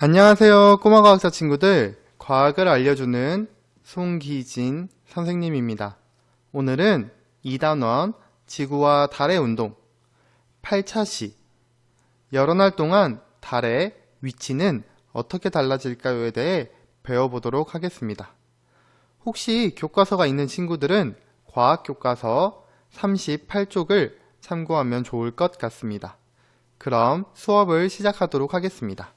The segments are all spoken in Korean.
안녕하세요 꼬마 과학자 친구들. 과학을 알려주는 송기진 선생님입니다. 오늘은 2단원 지구와 달의 운동 8차시. 여러 날 동안 달의 위치는 어떻게 달라질까요에 대해 배워보도록 하겠습니다. 혹시 교과서가 있는 친구들은 과학교과서 38쪽을 참고하면 좋을 것 같습니다. 그럼 수업을 시작하도록 하겠습니다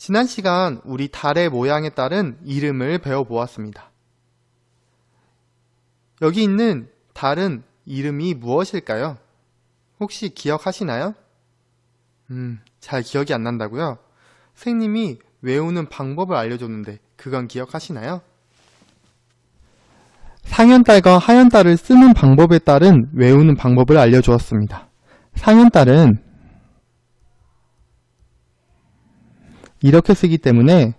지난 시간 우리 달의 모양에 따른 이름을 배워보았습니다. 여기 있는 달은 이름이 무엇일까요? 혹시 기억하시나요? 음, 잘 기억이 안 난다고요? 선생님이 외우는 방법을 알려줬는데 그건 기억하시나요? 상현달과 하현달을 쓰는 방법에 따른 외우는 방법을 알려주었습니다. 상현달은 이렇게 쓰기 때문에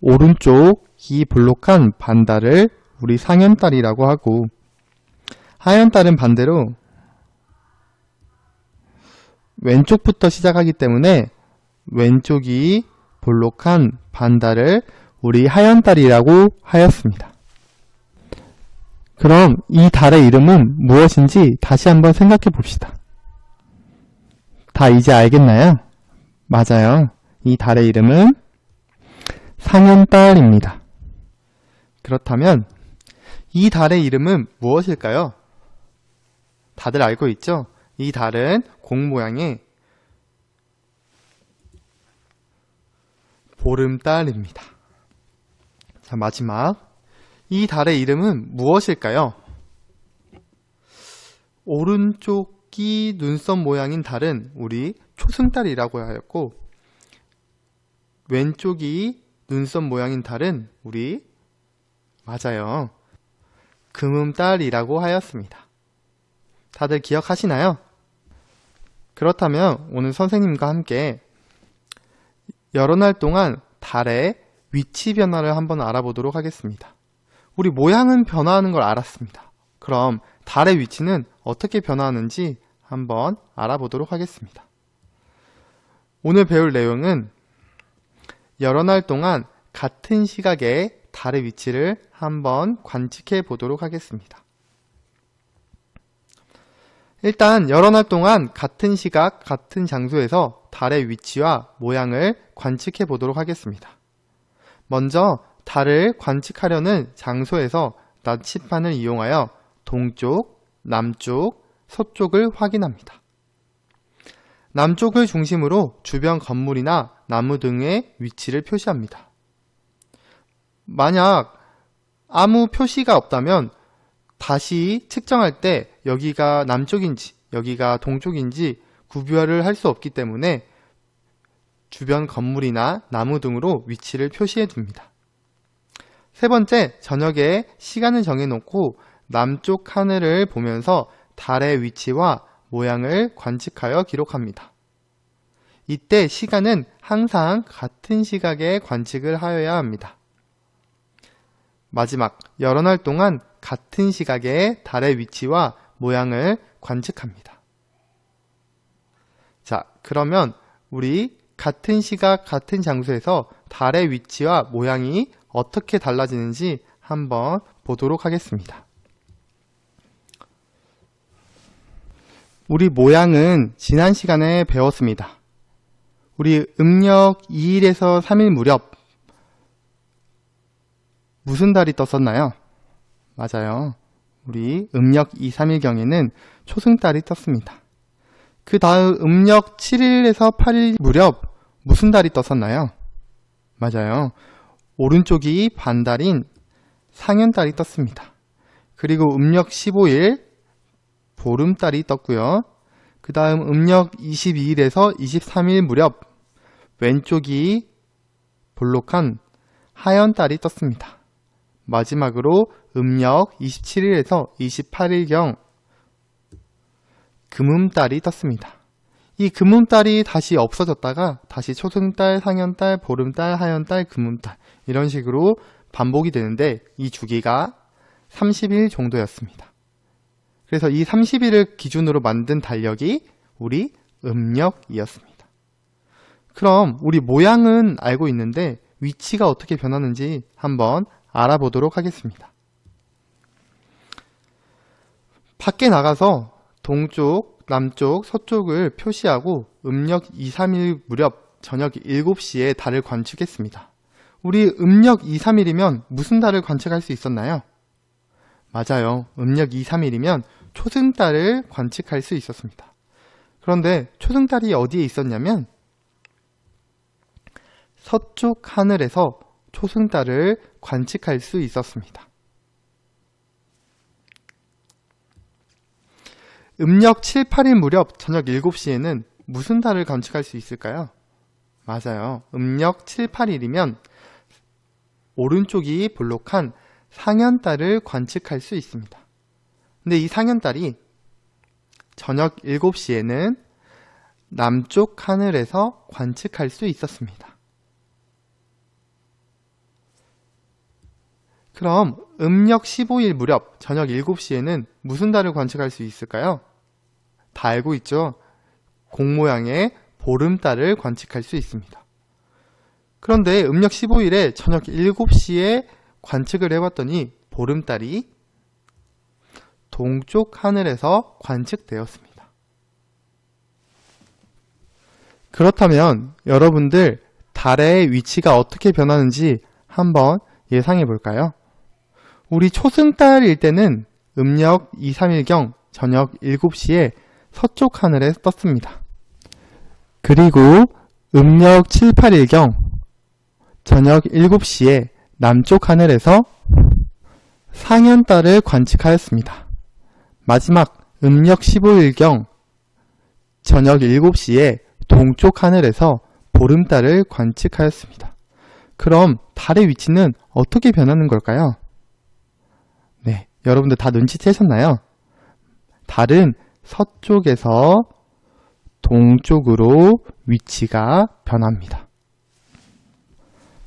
오른쪽 이 볼록한 반달을 우리 상현달이라고 하고 하현달은 반대로 왼쪽부터 시작하기 때문에 왼쪽이 볼록한 반달을 우리 하현달이라고 하였습니다. 그럼 이 달의 이름은 무엇인지 다시 한번 생각해 봅시다. 다 이제 알겠나요? 맞아요. 이 달의 이름은 상현달입니다. 그렇다면 이 달의 이름은 무엇일까요? 다들 알고 있죠? 이 달은 공 모양의 보름달입니다. 자, 마지막. 이 달의 이름은 무엇일까요? 오른쪽이 눈썹 모양인 달은 우리 초승달이라고 하였고, 왼쪽이 눈썹 모양인 달은 우리 맞아요. 금음달이라고 하였습니다. 다들 기억하시나요? 그렇다면 오늘 선생님과 함께 여러 날 동안 달의 위치 변화를 한번 알아보도록 하겠습니다. 우리 모양은 변화하는 걸 알았습니다. 그럼 달의 위치는 어떻게 변화하는지 한번 알아보도록 하겠습니다. 오늘 배울 내용은 여러 날 동안 같은 시각에 달의 위치를 한번 관측해 보도록 하겠습니다. 일단 여러 날 동안 같은 시각, 같은 장소에서 달의 위치와 모양을 관측해 보도록 하겠습니다. 먼저 달을 관측하려는 장소에서 나치판을 이용하여 동쪽, 남쪽, 서쪽을 확인합니다. 남쪽을 중심으로 주변 건물이나 나무 등의 위치를 표시합니다. 만약 아무 표시가 없다면 다시 측정할 때 여기가 남쪽인지 여기가 동쪽인지 구별을 할 수 없기 때문에 주변 건물이나 나무 등으로 위치를 표시해 둡니다. 세 번째, 저녁에 시간을 정해놓고 남쪽 하늘을 보면서 달의 위치와 모양을 관측하여 기록합니다. 이때 시간은 항상 같은 시각에 관측을 하여야 합니다. 마지막, 여러 날 동안 같은 시각에 달의 위치와 모양을 관측합니다. 자, 그러면 우리 같은 시각, 같은 장소에서 달의 위치와 모양이 어떻게 달라지는지 한번 보도록 하겠습니다. 우리 모양은 지난 시간에 배웠습니다. 우리 음력 2일에서 3일 무렵 무슨 달이 떴었나요? 맞아요. 우리 음력 2, 3일경에는 초승달이 떴습니다. 그 다음 음력 7일에서 8일 무렵 무슨 달이 떴었나요? 맞아요. 오른쪽이 반달인 상현달이 떴습니다. 그리고 음력 15일 보름달이 떴고요. 그 다음 음력 22일에서 23일 무렵 왼쪽이 볼록한 하얀 달이 떴습니다. 마지막으로 음력 27일에서 28일경 금음달이 떴습니다. 이 금음달이 다시 없어졌다가 다시 초승달, 상현달, 보름달, 하현달, 금음달 이런 식으로 반복이 되는데 이 주기가 30일 정도였습니다. 그래서 이 30일을 기준으로 만든 달력이 우리 음력이었습니다. 그럼 우리 모양은 알고 있는데 위치가 어떻게 변하는지 한번 알아보도록 하겠습니다. 밖에 나가서 동쪽, 남쪽, 서쪽을 표시하고 음력 2, 3일 무렵 저녁 7시에 달을 관측했습니다. 우리 음력 2, 3일이면 무슨 달을 관측할 수 있었나요? 맞아요. 음력 2, 3일이면 초승달을 관측할 수 있었습니다. 그런데 초승달이 어디에 있었냐면 서쪽 하늘에서 초승달을 관측할 수 있었습니다. 음력 7, 8일 무렵 저녁 7시에는 무슨 달을 관측할 수 있을까요? 맞아요. 음력 7, 8일이면 오른쪽이 볼록한 상현달을 관측할 수 있습니다. 근데 이 상현달이 저녁 7시에는 남쪽 하늘에서 관측할 수 있었습니다. 그럼 음력 15일 무렵 저녁 7시에는 무슨 달을 관측할 수 있을까요? 다 알고 있죠? 공 모양의 보름달을 관측할 수 있습니다. 그런데 음력 15일에 저녁 7시에 관측을 해봤더니 보름달이 동쪽 하늘에서 관측되었습니다. 그렇다면 여러분들 달의 위치가 어떻게 변하는지 한번 예상해 볼까요? 우리 초승달일 때는 음력 2, 3일경 저녁 7시에 서쪽 하늘에 떴습니다. 그리고 음력 7, 8일경 저녁 7시에 남쪽 하늘에서 상현달을 관측하였습니다. 마지막 음력 15일경 저녁 7시에 동쪽 하늘에서 보름달을 관측하였습니다. 그럼 달의 위치는 어떻게 변하는 걸까요? 네, 여러분들 다 눈치채셨나요? 달은 서쪽에서 동쪽으로 위치가 변합니다.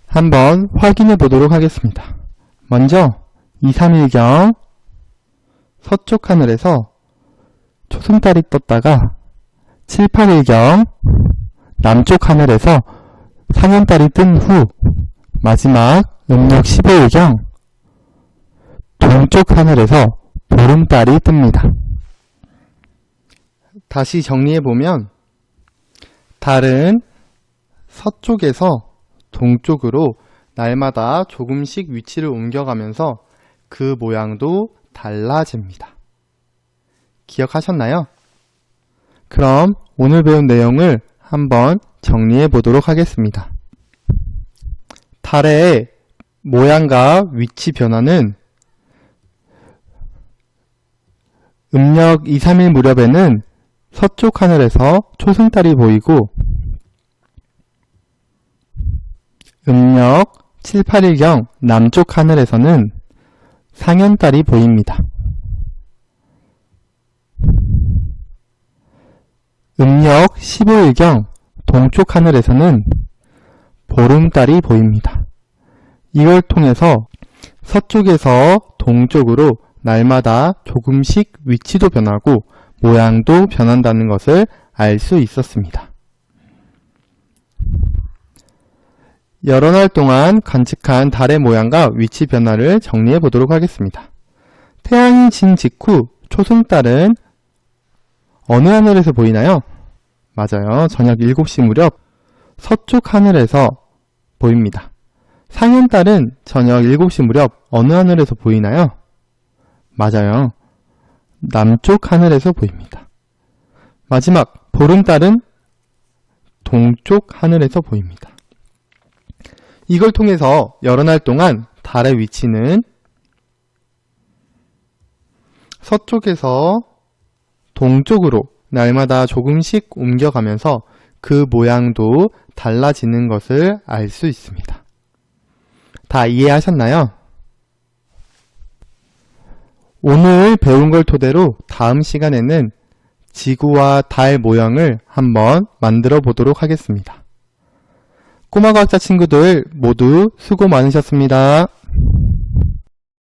한번 확인해 보도록 하겠습니다. 먼저 2, 3일경 서쪽 하늘에서 초승달이 떴다가 7, 8일경 남쪽 하늘에서 상현달이 뜬 후 마지막 음력 15일경 동쪽 하늘에서 보름달이 뜹니다. 다시 정리해 보면 달은 서쪽에서 동쪽으로 날마다 조금씩 위치를 옮겨가면서 그 모양도 달라집니다. 기억하셨나요? 그럼 오늘 배운 내용을 한번 정리해 보도록 하겠습니다. 달의 모양과 위치 변화는 음력 2, 3일 무렵에는 서쪽 하늘에서 초승달이 보이고 음력 7, 8일경 남쪽 하늘에서는 상현달이 보입니다. 음력 15일경 동쪽 하늘에서는 보름달이 보입니다. 이걸 통해서 서쪽에서 동쪽으로 날마다 조금씩 위치도 변하고 모양도 변한다는 것을 알 수 있었습니다. 여러 날 동안 관측한 달의 모양과 위치 변화를 정리해 보도록 하겠습니다. 태양이 진 직후 초승달은 어느 하늘에서 보이나요? 맞아요. 저녁 7시 무렵 서쪽 하늘에서 보입니다. 상현달은 저녁 7시 무렵 어느 하늘에서 보이나요? 맞아요. 남쪽 하늘에서 보입니다. 마지막 보름달은 동쪽 하늘에서 보입니다. 이걸 통해서 여러 날 동안 달의 위치는 서쪽에서 동쪽으로 날마다 조금씩 옮겨가면서 그 모양도 달라지는 것을 알 수 있습니다. 다 이해하셨나요? 오늘 배운 걸 토대로 다음 시간에는 지구와 달 모양을 한번 만들어 보도록 하겠습니다. 꼬마 과학자 친구들 모두 수고 많으셨습니다.